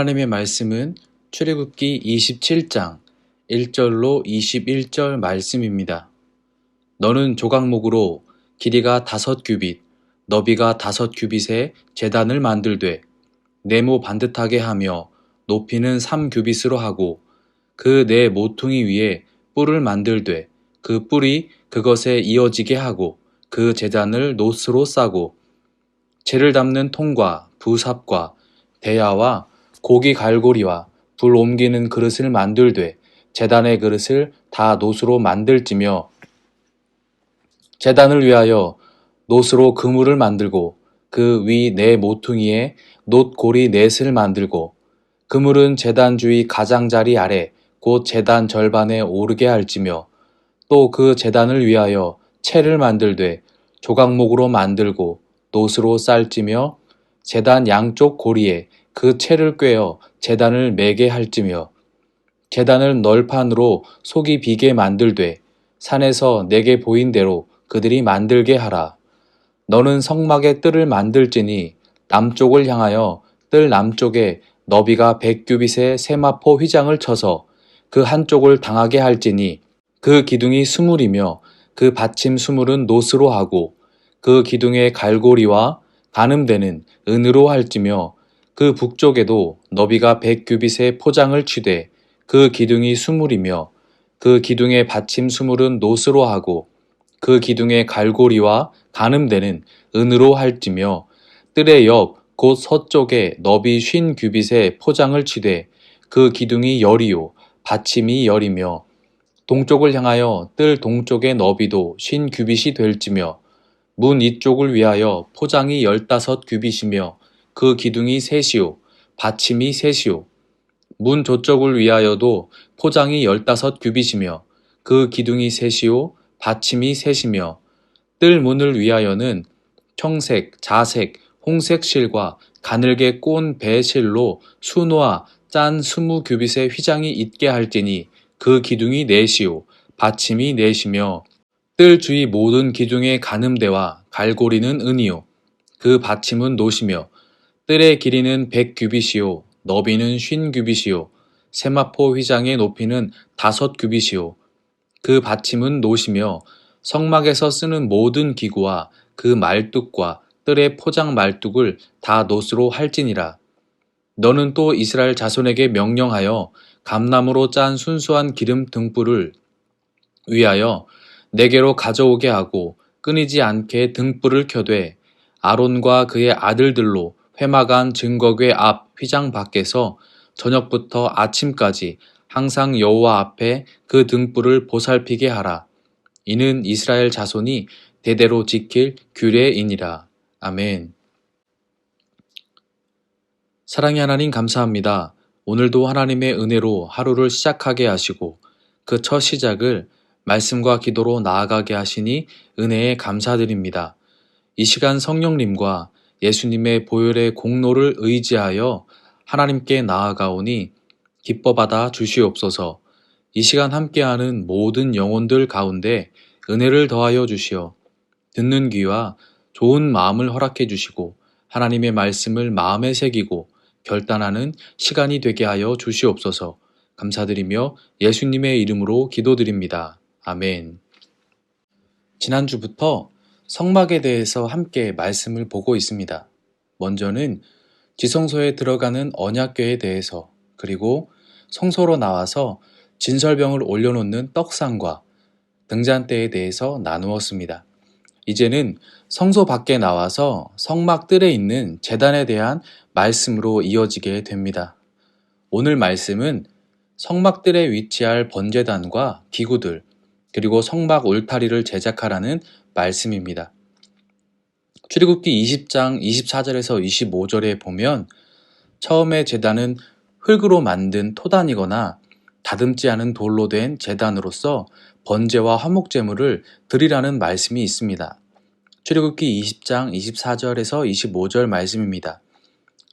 하나님의 말씀은 출애굽기 27장 1절로 21절 말씀입니다. 너는 조각목으로 길이가 다섯 규빗, 너비가 다섯 규빗의 재단을 만들되 네모 반듯하게 하며 높이는 3규빗으로 하고 그 네 모퉁이 위에 뿔을 만들되 그 뿔이 그것에 이어지게 하고 그 재단을 노스로 싸고 재를 담는 통과 부삽과 대야와 고기 갈고리와 불 옮기는 그릇을 만들되 재단의 그릇을 다 노스로 만들지며 재단을 위하여 노스로 그물을 만들고 그 위 네 모퉁이에 놋고리 넷을 만들고 그물은 재단 주위 가장자리 아래 곧 재단 절반에 오르게 할지며 또 그 재단을 위하여 채를 만들되 조각목으로 만들고 놋으로 쌀지며 재단 양쪽 고리에 그 채를 꿰어 재단을 매게 할지며 재단을 널판으로 속이 비게 만들되 산에서 내게 보인 대로 그들이 만들게 하라. 너는 성막의 뜰을 만들지니 남쪽을 향하여 뜰 남쪽에 너비가 백 규빗의 세마포 휘장을 쳐서 그 한쪽을 당하게 할지니 그 기둥이 수물이며 그 받침 수물은 노스로 하고 그 기둥의 갈고리와 가늠대는 은으로 할지며 그 북쪽에도 너비가 백 규빗의 포장을 취되 그 기둥이 수물이며 그 기둥의 받침 수물은 노스로 하고 그 기둥의 갈고리와 가늠대는 은으로 할지며 뜰의 옆 곧 서쪽에 너비 쉰 규빗의 포장을 취되 그 기둥이 열이요 받침이 열이며 동쪽을 향하여 뜰 동쪽의 너비도 쉰 규빗이 될지며 문 이쪽을 위하여 포장이 열다섯 규빗이며 그 기둥이 셋이요 받침이 셋이요 문 저쪽을 위하여도 포장이 열다섯 규빗이며 그 기둥이 셋이요 받침이 셋이며 뜰 문을 위하여는 청색, 자색, 홍색 실과 가늘게 꼰 배실로 수노와 짠 스무 규빗의 휘장이 있게 할지니 그 기둥이 넷이요 받침이 넷이며 뜰 주위 모든 기둥의 가늠대와 갈고리는 은이요 그 받침은 노시며 뜰의 길이는 백 규빗이요 너비는 쉰 규빗이요 세마포 휘장의 높이는 다섯 규빗이요 그 받침은 노시며 성막에서 쓰는 모든 기구와 그 말뚝과 뜰의 포장 말뚝을 다 노스로 할지니라. 너는 또 이스라엘 자손에게 명령하여 감나무로 짠 순수한 기름 등불을 위하여 내게로 가져오게 하고 끊이지 않게 등불을 켜되 아론과 그의 아들들로 회막안 증거궤 앞 휘장 밖에서 저녁부터 아침까지 항상 여호와 앞에 그 등불을 보살피게 하라. 이는 이스라엘 자손이 대대로 지킬 규례이니라. 아멘. 사랑의 하나님 감사합니다. 오늘도 하나님의 은혜로 하루를 시작하게 하시고 그 첫 시작을 말씀과 기도로 나아가게 하시니 은혜에 감사드립니다. 이 시간 성령님과 예수님의 보혈의 공로를 의지하여 하나님께 나아가오니 기뻐받아 주시옵소서 이 시간 함께하는 모든 영혼들 가운데 은혜를 더하여 주시어 듣는 귀와 좋은 마음을 허락해 주시고 하나님의 말씀을 마음에 새기고 결단하는 시간이 되게 하여 주시옵소서 감사드리며 예수님의 이름으로 기도드립니다. 아멘. 지난주부터 성막에 대해서 함께 말씀을 보고 있습니다. 먼저는 지성소에 들어가는 언약궤에 대해서 그리고 성소로 나와서 진설병을 올려놓는 떡상과 등잔대에 대해서 나누었습니다. 이제는 성소 밖에 나와서 성막 뜰에 있는 재단에 대한 말씀으로 이어지게 됩니다. 오늘 말씀은 성막 뜰에 위치할 번제단과 기구들, 그리고 성막 울타리를 제작하라는 말씀입니다. 출애굽기 20장 24절에서 25절에 보면 처음에 제단은 흙으로 만든 토단이거나 다듬지 않은 돌로 된 제단으로서 번제와 화목제물을 드리라는 말씀이 있습니다. 출애굽기 20장 24절에서 25절 말씀입니다.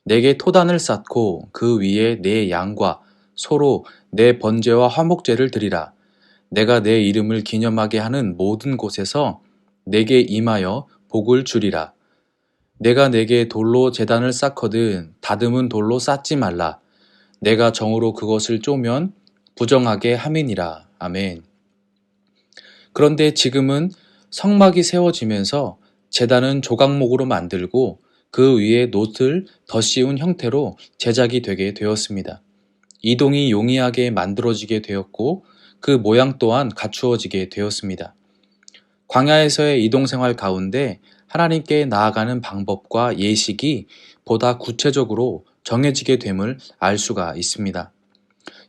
내게 토단을 쌓고 그 위에 내 양과 소로 내 번제와 화목제를 드리라. 내가 내 이름을 기념하게 하는 모든 곳에서 내게 임하여 복을 주리라. 내가 내게 돌로 재단을 쌓거든 다듬은 돌로 쌓지 말라. 내가 정으로 그것을 쪼면 부정하게 함이니라. 아멘. 그런데 지금은 성막이 세워지면서 재단은 조각목으로 만들고 그 위에 노트를 덧씌운 형태로 제작이 되게 되었습니다. 이동이 용이하게 만들어지게 되었고 그 모양 또한 갖추어지게 되었습니다. 광야에서의 이동생활 가운데 하나님께 나아가는 방법과 예식이 보다 구체적으로 정해지게 됨을 알 수가 있습니다.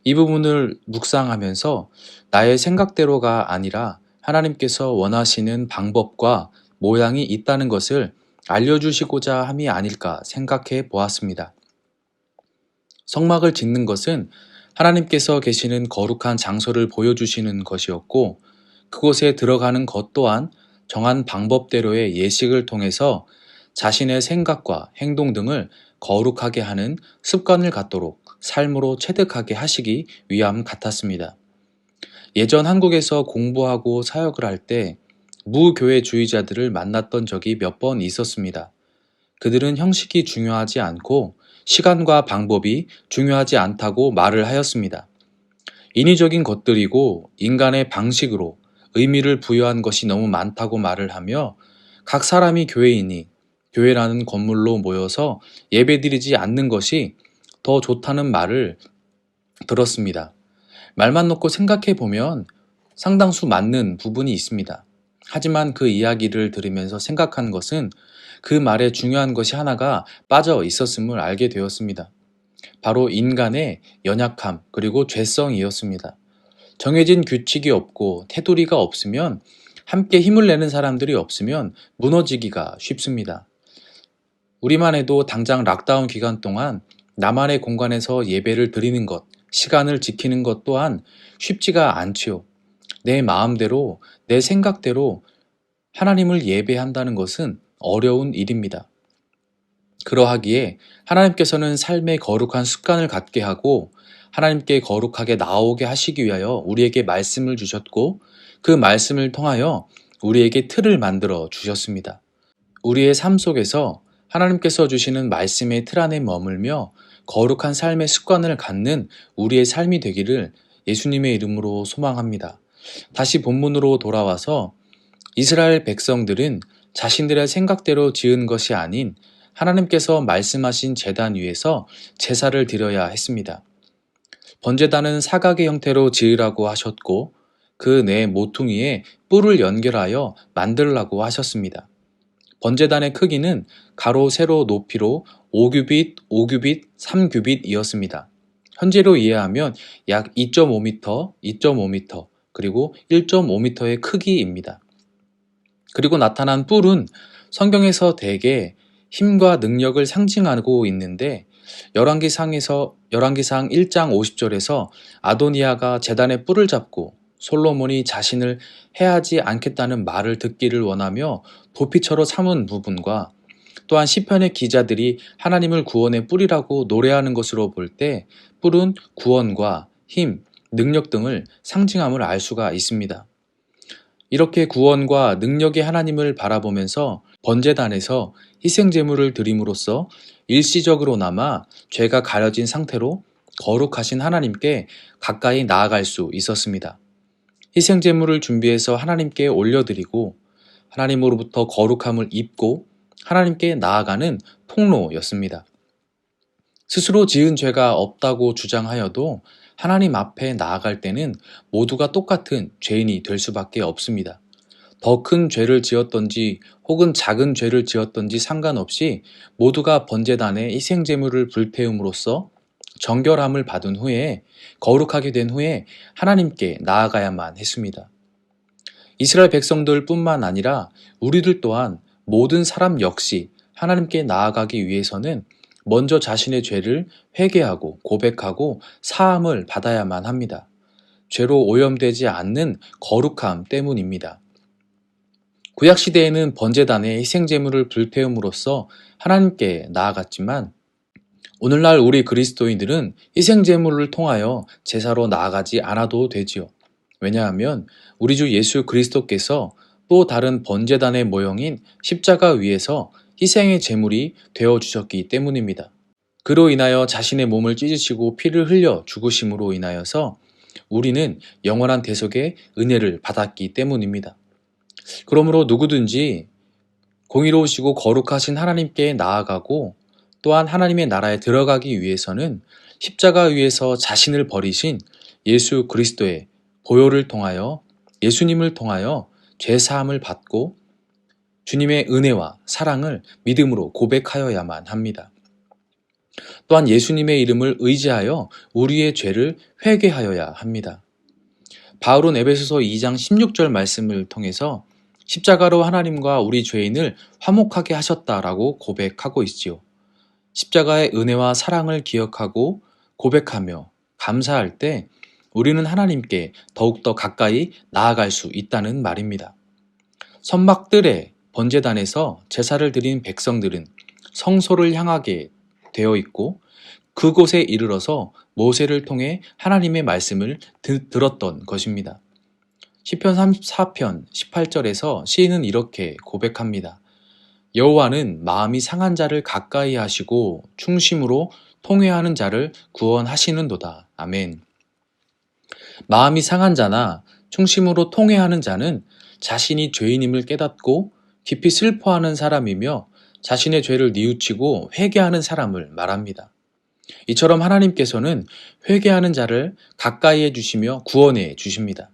이 부분을 묵상하면서 나의 생각대로가 아니라 하나님께서 원하시는 방법과 모양이 있다는 것을 알려주시고자 함이 아닐까 생각해 보았습니다. 성막을 짓는 것은 하나님께서 계시는 거룩한 장소를 보여주시는 것이었고 그곳에 들어가는 것 또한 정한 방법대로의 예식을 통해서 자신의 생각과 행동 등을 거룩하게 하는 습관을 갖도록 삶으로 체득하게 하시기 위함 같았습니다. 예전 한국에서 공부하고 사역을 할 때 무교회주의자들을 만났던 적이 몇 번 있었습니다. 그들은 형식이 중요하지 않고 시간과 방법이 중요하지 않다고 말을 하였습니다. 인위적인 것들이고 인간의 방식으로 의미를 부여한 것이 너무 많다고 말을 하며 각 사람이 교회이니 교회라는 건물로 모여서 예배드리지 않는 것이 더 좋다는 말을 들었습니다. 말만 놓고 생각해 보면 상당수 맞는 부분이 있습니다. 하지만 그 이야기를 들으면서 생각한 것은 그 말에 중요한 것이 하나가 빠져 있었음을 알게 되었습니다. 바로 인간의 연약함 그리고 죄성이었습니다. 정해진 규칙이 없고 테두리가 없으면 함께 힘을 내는 사람들이 없으면 무너지기가 쉽습니다. 우리만 해도 당장 락다운 기간 동안 나만의 공간에서 예배를 드리는 것, 시간을 지키는 것 또한 쉽지가 않지요. 내 마음대로, 내 생각대로 하나님을 예배한다는 것은 어려운 일입니다. 그러하기에 하나님께서는 삶의 거룩한 습관을 갖게 하고 하나님께 거룩하게 나오게 하시기 위하여 우리에게 말씀을 주셨고 그 말씀을 통하여 우리에게 틀을 만들어 주셨습니다. 우리의 삶 속에서 하나님께서 주시는 말씀의 틀 안에 머물며 거룩한 삶의 습관을 갖는 우리의 삶이 되기를 예수님의 이름으로 소망합니다. 다시 본문으로 돌아와서 이스라엘 백성들은 자신들의 생각대로 지은 것이 아닌 하나님께서 말씀하신 재단 위에서 제사를 드려야 했습니다. 번제단은 사각의 형태로 지으라고 하셨고 그 내 모퉁이에 뿔을 연결하여 만들라고 하셨습니다. 번제단의 크기는 가로 세로 높이로 5규빗, 5규빗, 3규빗이었습니다. 현재로 이해하면 약 2.5m, 2.5m, 그리고 1.5m의 크기입니다. 그리고 나타난 뿔은 성경에서 대개 힘과 능력을 상징하고 있는데 열왕기상에서 열왕기상 1장 50절에서 아도니아가 재단의 뿔을 잡고 솔로몬이 자신을 해하지 않겠다는 말을 듣기를 원하며 도피처로 삼은 부분과 또한 시편의 기자들이 하나님을 구원의 뿔이라고 노래하는 것으로 볼 때 뿔은 구원과 힘, 능력 등을 상징함을 알 수가 있습니다. 이렇게 구원과 능력의 하나님을 바라보면서 번제단에서 희생 제물을 드림으로써 일시적으로나마 죄가 가려진 상태로 거룩하신 하나님께 가까이 나아갈 수 있었습니다. 희생 제물을 준비해서 하나님께 올려드리고 하나님으로부터 거룩함을 입고 하나님께 나아가는 통로였습니다. 스스로 지은 죄가 없다고 주장하여도 하나님 앞에 나아갈 때는 모두가 똑같은 죄인이 될 수밖에 없습니다. 더 큰 죄를 지었던지 혹은 작은 죄를 지었던지 상관없이 모두가 번제단에 희생 제물을 불태움으로써 정결함을 받은 후에 거룩하게 된 후에 하나님께 나아가야만 했습니다. 이스라엘 백성들 뿐만 아니라 우리들 또한 모든 사람 역시 하나님께 나아가기 위해서는 먼저 자신의 죄를 회개하고 고백하고 사함을 받아야만 합니다. 죄로 오염되지 않는 거룩함 때문입니다. 구약시대에는 번제단에 희생제물을 불태움으로써 하나님께 나아갔지만 오늘날 우리 그리스도인들은 희생제물을 통하여 제사로 나아가지 않아도 되지요. 왜냐하면 우리 주 예수 그리스도께서 또 다른 번제단의 모형인 십자가 위에서 희생의 제물이 되어 주셨기 때문입니다. 그로 인하여 자신의 몸을 찢으시고 피를 흘려 죽으심으로 인하여서 우리는 영원한 대속의 은혜를 받았기 때문입니다. 그러므로 누구든지 공의로우시고 거룩하신 하나님께 나아가고 또한 하나님의 나라에 들어가기 위해서는 십자가 위에서 자신을 버리신 예수 그리스도의 보혈을 통하여 예수님을 통하여 죄 사함을 받고 주님의 은혜와 사랑을 믿음으로 고백하여야만 합니다. 또한 예수님의 이름을 의지하여 우리의 죄를 회개하여야 합니다. 바울은 에베소서 2장 16절 말씀을 통해서 십자가로 하나님과 우리 죄인을 화목하게 하셨다라고 고백하고 있지요. 십자가의 은혜와 사랑을 기억하고 고백하며 감사할 때 우리는 하나님께 더욱더 가까이 나아갈 수 있다는 말입니다. 선막들의 번제단에서 제사를 드린 백성들은 성소를 향하게 되어 있고 그곳에 이르러서 모세를 통해 하나님의 말씀을 드, 들었던 것입니다. 시편 34편 18절에서 시인은 이렇게 고백합니다. 여호와는 마음이 상한 자를 가까이 하시고 충심으로 통회하는 자를 구원하시는도다. 아멘. 마음이 상한 자나 충심으로 통회하는 자는 자신이 죄인임을 깨닫고 깊이 슬퍼하는 사람이며 자신의 죄를 뉘우치고 회개하는 사람을 말합니다. 이처럼 하나님께서는 회개하는 자를 가까이 해주시며 구원해 주십니다.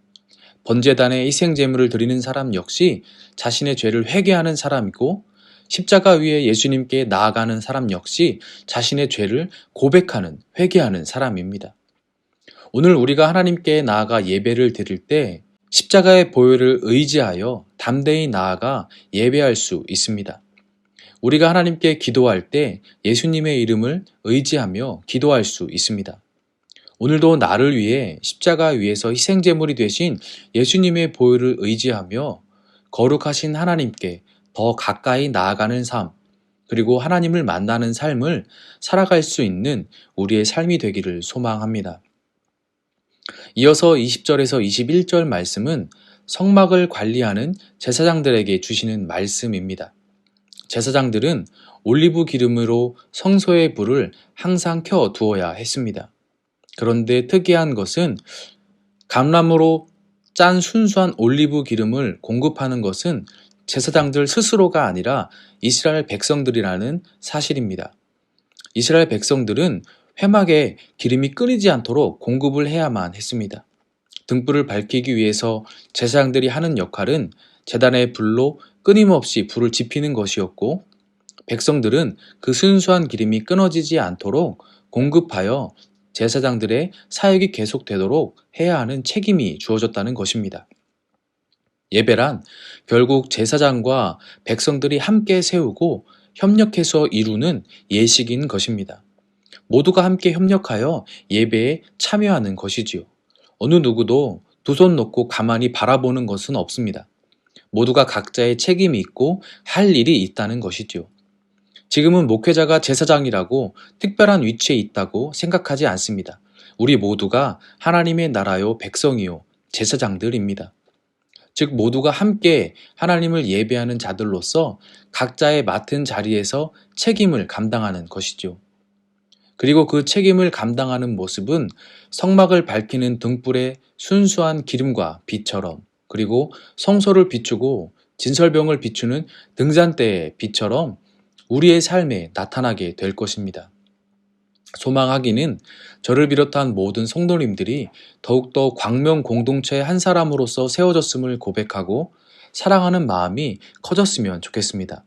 번제단에 희생제물을 드리는 사람 역시 자신의 죄를 회개하는 사람이고 십자가 위에 예수님께 나아가는 사람 역시 자신의 죄를 고백하는 회개하는 사람입니다. 오늘 우리가 하나님께 나아가 예배를 드릴 때 십자가의 보혈을 의지하여 담대히 나아가 예배할 수 있습니다. 우리가 하나님께 기도할 때 예수님의 이름을 의지하며 기도할 수 있습니다. 오늘도 나를 위해 십자가 위에서 희생제물이 되신 예수님의 보혈을 의지하며 거룩하신 하나님께 더 가까이 나아가는 삶, 그리고 하나님을 만나는 삶을 살아갈 수 있는 우리의 삶이 되기를 소망합니다. 이어서 20절에서 21절 말씀은 성막을 관리하는 제사장들에게 주시는 말씀입니다. 제사장들은 올리브 기름으로 성소의 불을 항상 켜 두어야 했습니다. 그런데 특이한 것은 감람으로 짠 순수한 올리브 기름을 공급하는 것은 제사장들 스스로가 아니라 이스라엘 백성들이라는 사실입니다. 이스라엘 백성들은 회막에 기름이 끓이지 않도록 공급을 해야만 했습니다. 등불을 밝히기 위해서 제사장들이 하는 역할은 재단의 불로 끊임없이 불을 지피는 것이었고 백성들은 그 순수한 기름이 끊어지지 않도록 공급하여 제사장들의 사역이 계속되도록 해야 하는 책임이 주어졌다는 것입니다. 예배란 결국 제사장과 백성들이 함께 세우고 협력해서 이루는 예식인 것입니다. 모두가 함께 협력하여 예배에 참여하는 것이지요. 어느 누구도 두 손 놓고 가만히 바라보는 것은 없습니다. 모두가 각자의 책임이 있고 할 일이 있다는 것이지요. 지금은 목회자가 제사장이라고 특별한 위치에 있다고 생각하지 않습니다. 우리 모두가 하나님의 나라요 백성이요 제사장들입니다. 즉 모두가 함께 하나님을 예배하는 자들로서 각자의 맡은 자리에서 책임을 감당하는 것이죠. 그리고 그 책임을 감당하는 모습은 성막을 밝히는 등불의 순수한 기름과 빛처럼 그리고 성소를 비추고 진설병을 비추는 등잔대의 빛처럼 우리의 삶에 나타나게 될 것입니다. 소망하기는 저를 비롯한 모든 성도님들이 더욱더 광명 공동체의 한 사람으로서 세워졌음을 고백하고 사랑하는 마음이 커졌으면 좋겠습니다.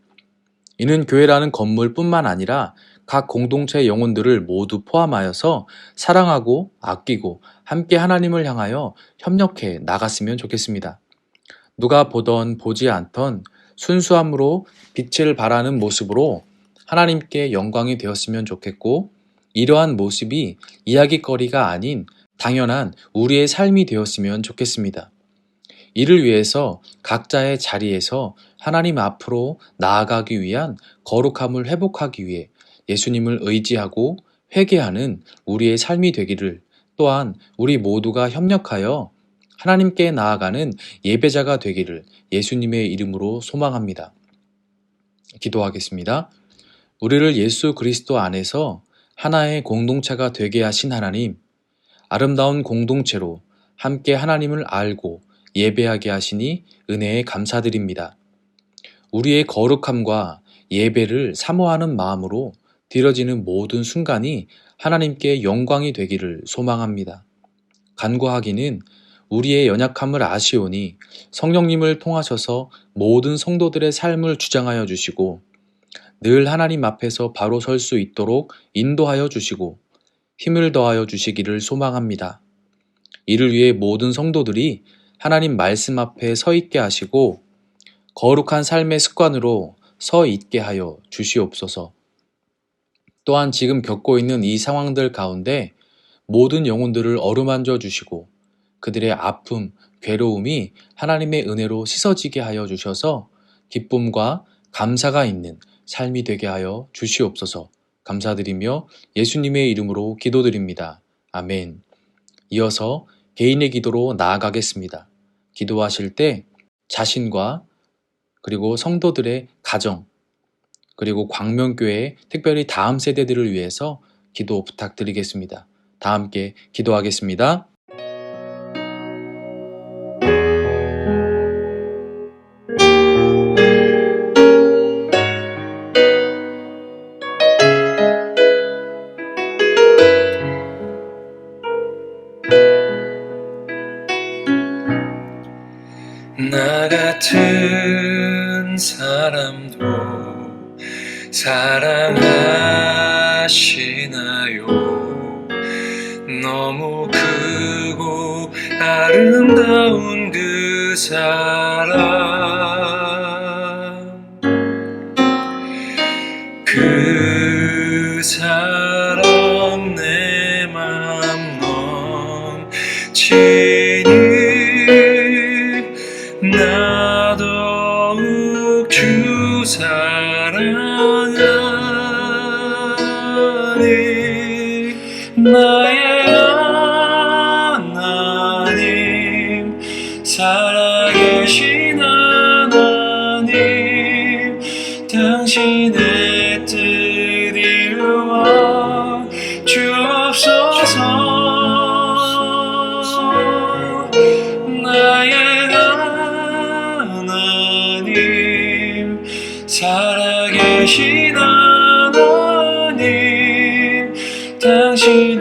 이는 교회라는 건물뿐만 아니라 각 공동체의 영혼들을 모두 포함하여서 사랑하고 아끼고 함께 하나님을 향하여 협력해 나갔으면 좋겠습니다. 누가 보던 보지 않던 순수함으로 빛을 발하는 모습으로 하나님께 영광이 되었으면 좋겠고 이러한 모습이 이야기거리가 아닌 당연한 우리의 삶이 되었으면 좋겠습니다. 이를 위해서 각자의 자리에서 하나님 앞으로 나아가기 위한 거룩함을 회복하기 위해 예수님을 의지하고 회개하는 우리의 삶이 되기를 또한 우리 모두가 협력하여 하나님께 나아가는 예배자가 되기를 예수님의 이름으로 소망합니다. 기도하겠습니다. 우리를 예수 그리스도 안에서 하나의 공동체가 되게 하신 하나님, 아름다운 공동체로 함께 하나님을 알고 예배하게 하시니 은혜에 감사드립니다. 우리의 거룩함과 예배를 사모하는 마음으로 드려지는 모든 순간이 하나님께 영광이 되기를 소망합니다. 간구하기는 우리의 연약함을 아시오니 성령님을 통하셔서 모든 성도들의 삶을 주장하여 주시고 늘 하나님 앞에서 바로 설 수 있도록 인도하여 주시고 힘을 더하여 주시기를 소망합니다. 이를 위해 모든 성도들이 하나님 말씀 앞에 서 있게 하시고 거룩한 삶의 습관으로 서 있게 하여 주시옵소서. 또한 지금 겪고 있는 이 상황들 가운데 모든 영혼들을 어루만져 주시고 그들의 아픔, 괴로움이 하나님의 은혜로 씻어지게 하여 주셔서 기쁨과 감사가 있는 삶이 되게 하여 주시옵소서 감사드리며 예수님의 이름으로 기도드립니다. 아멘. 이어서 개인의 기도로 나아가겠습니다. 기도하실 때 자신과 그리고 성도들의 가정, 그리고 광명교회 특별히 다음 세대들을 위해서 기도 부탁드리겠습니다. 다 함께 기도하겠습니다. 그 사랑 당신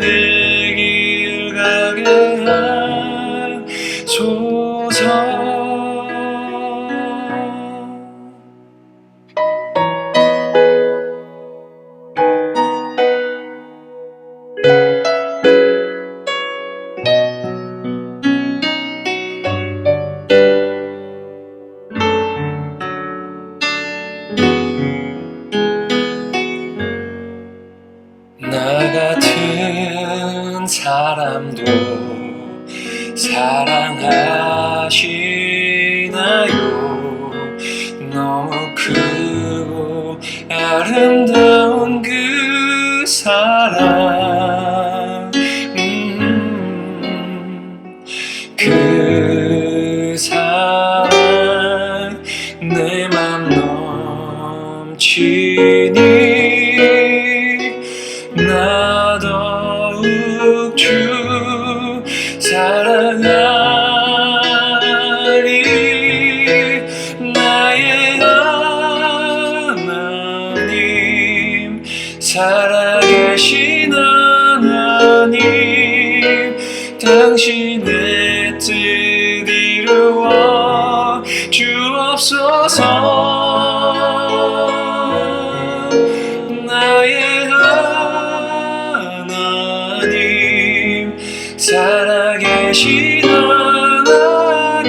살아계신 하나님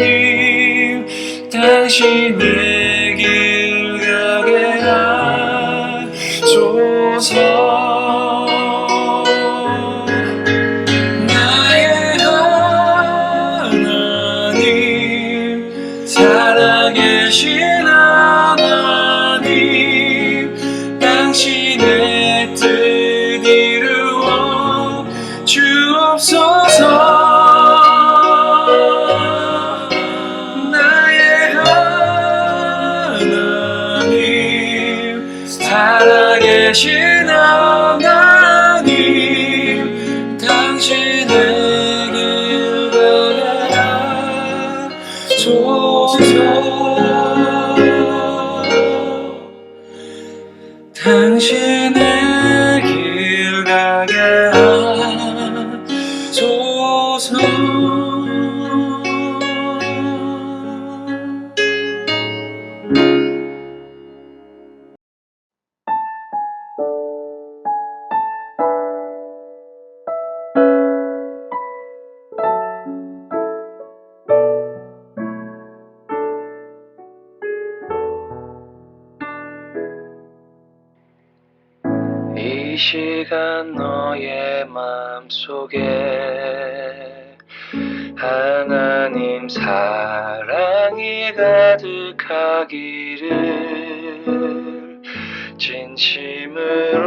당신의 匆匆叹息。 사랑이 가득하기를 진심으로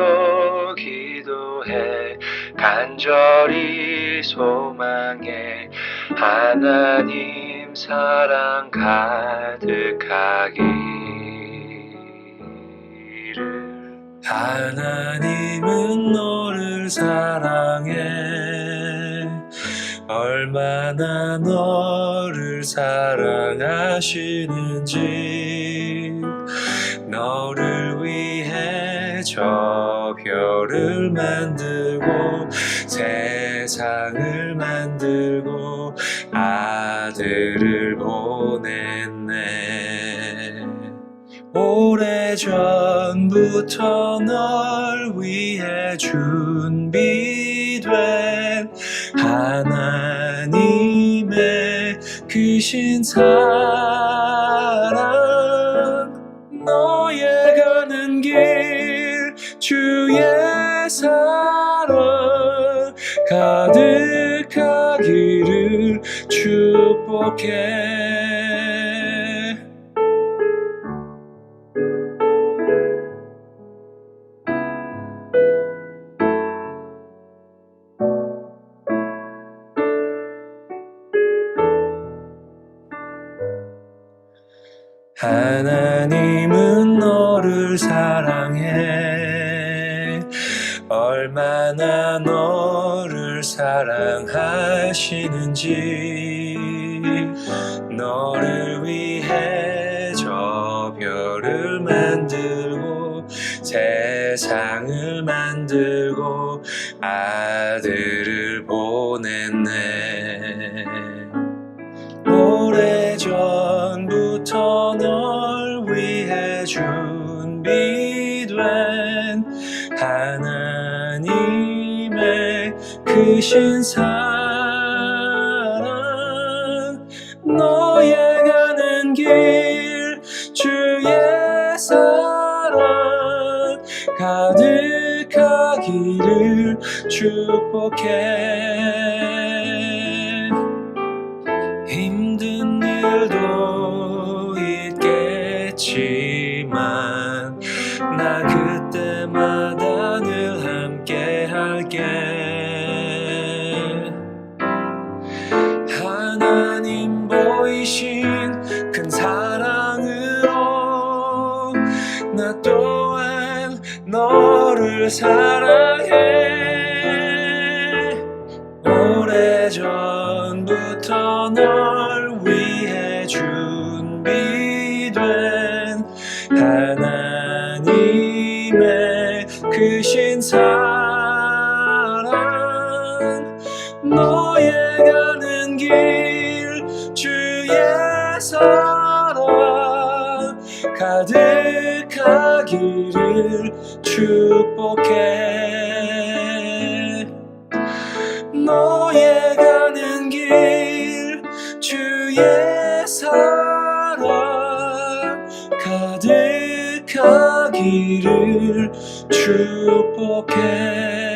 기도해 간절히 소망해 하나님 사랑 가득하기를. 하나님은 너를 사랑해 얼마나 너를 사랑하시는지 너를 위해 저 별을 만들고 세상을 만들고 아들을 보냈네. 오래전부터 널 위해 준비된 하나님의 크신 사랑 너의 가는 길 주의 사랑 가득하기를 축복해 사랑해. 얼마나 너를 사랑하시는지 너를 위해 저 별을 만들고 세상을 만들고 아들을 보냈 크신 사랑 너의 가는 길 주의 사랑 가득하기를 축복해 사랑해. 오래전부터 널 위해 준비된 하나님의 크신 사랑. 너의 가는 길 주의 사랑. 가득하기를 축복해. 너의 가는 길 주의 사랑 가득하기를 축복해